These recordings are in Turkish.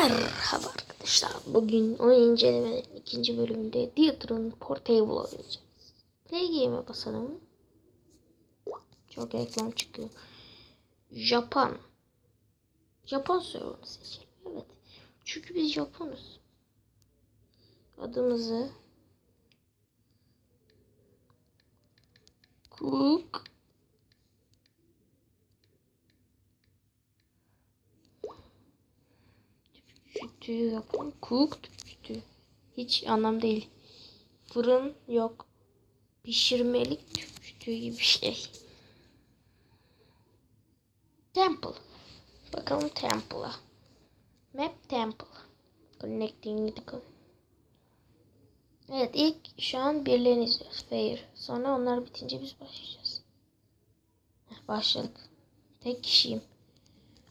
Merhaba arkadaşlar. Bugün oyun incelemenin ikinci bölümünde Theater'ın Portable oynayacağız. Play game'e basalım. Çok reklam çıkıyor. Japon. Japon server'ını seçelim. Evet. Çünkü biz Japonuz. Adımızı Cook Yapalım. Cooked sütü. Hiç anlam değil. Fırın yok. Pişirmelik tüp sütü gibi bir şey. Temple. Bakalım Temple'a. Map Temple. Connecting the Evet ilk şu an birilerini izliyoruz. Fair. Sonra onlar bitince biz başlayacağız. Heh, başladık. Tek kişiyim.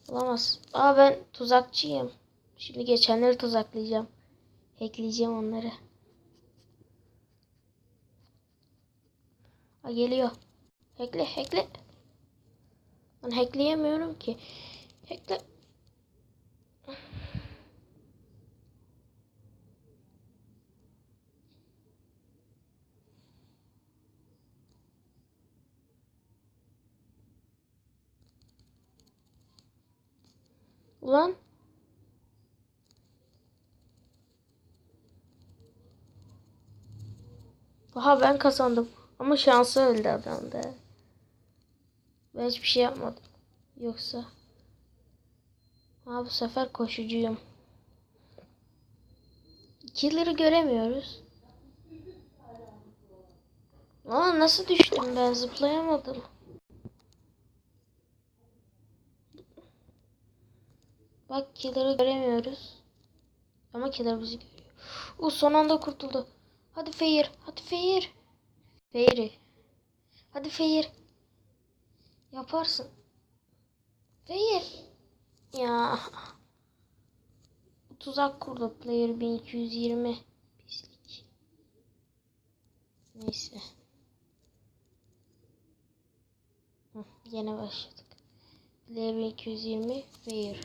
Olamaz. Aa ben tuzakçıyım. Şimdi geçenleri tuzaklayacağım. Hackleyeceğim onları. Aa, geliyor. Hackle hackle. Ben hackleyemiyorum ki. Hackle. Ulan. Aha ben kazandım. Ama şansı öldü adamda. Ben hiçbir şey yapmadım. Yoksa. Ha bu sefer koşucuyum. Killer'ı göremiyoruz. Aa nasıl düştüm ben zıplayamadım. Bak killer'ı göremiyoruz. Ama killer bizi görüyor. O son anda kurtuldu. Hadi Fair. Hadi Fair. Fair'i. Hadi Fair. Yaparsın. Fair. Ya. Tuzak kurdu. Player 1220. Pislik. Neyse. Hı, yine başladık. Player 1220. Fair.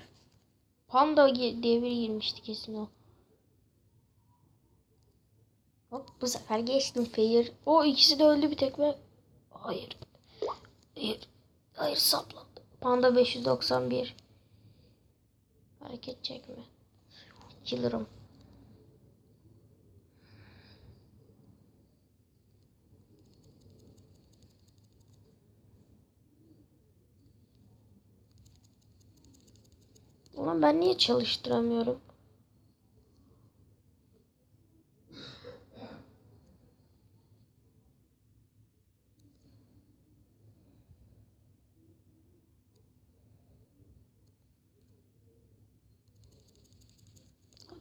Panda devri girmişti kesin o. Hop bu sefer geçtim Fair. O ikisi de öldü bir tek ben. Hayır. Hayır. Hayır saplandı. Panda 591. Hareket çekme. Killer'ım. Ulan ben niye çalıştıramıyorum?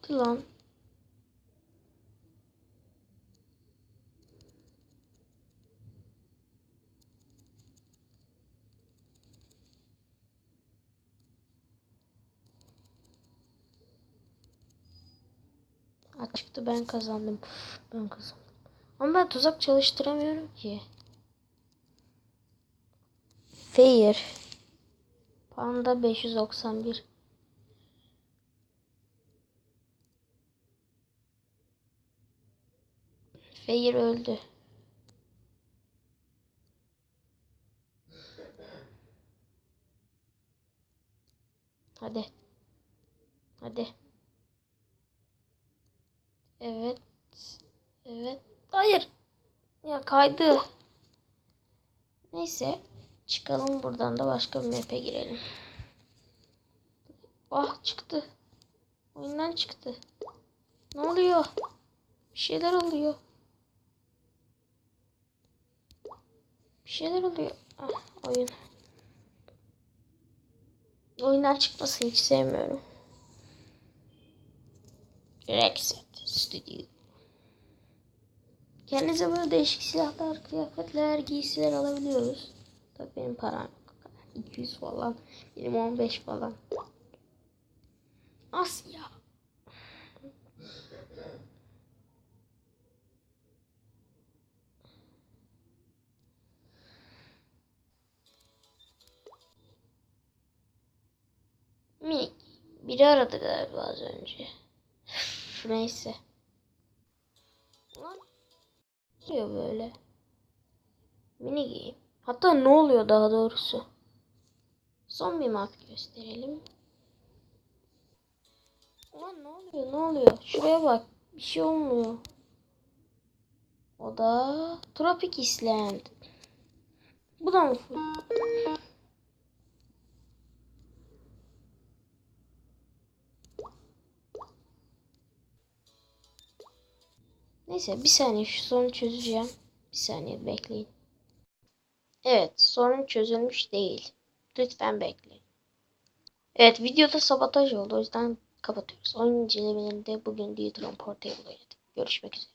Hadi lan. Çıktı ben kazandım. Ben kazandım. Ama ben tuzak çalıştıramıyorum ki. Fair. Panda 591. Fair öldü. Hadi. Hadi. Evet. Evet. Hayır. Ya kaydı. Neyse. Çıkalım buradan da başka bir map'e girelim. Ah çıktı. Oyundan çıktı. Ne oluyor? Bir şeyler oluyor. Bir şeyler oluyor. Ah oyun. Oyundan çıkmasını hiç sevmiyorum. Rexet Studio. Kendinize böyle değişik silahlar, kıyafetler, giysiler alabiliyoruz. Tabii benim param yok. 200 falan. Benim 15 falan. Asya. Biri aradı galiba az önce. Neyse. Ne oluyor böyle? Mini game. Hatta ne oluyor daha doğrusu? Son bir map gösterelim. Ulan ne oluyor ne oluyor? Şuraya bak. Bir şey olmuyor. O da Tropic Island. Bu da mı? Neyse bir saniye şu sorunu çözeceğim. Bir saniye bekleyin. Evet sorun çözülmüş değil. Lütfen bekleyin. Evet videoda sabotaj oldu o yüzden kapatıyoruz. Oyun incelemelerinde bugün Deatron Portable oynadık. Görüşmek üzere.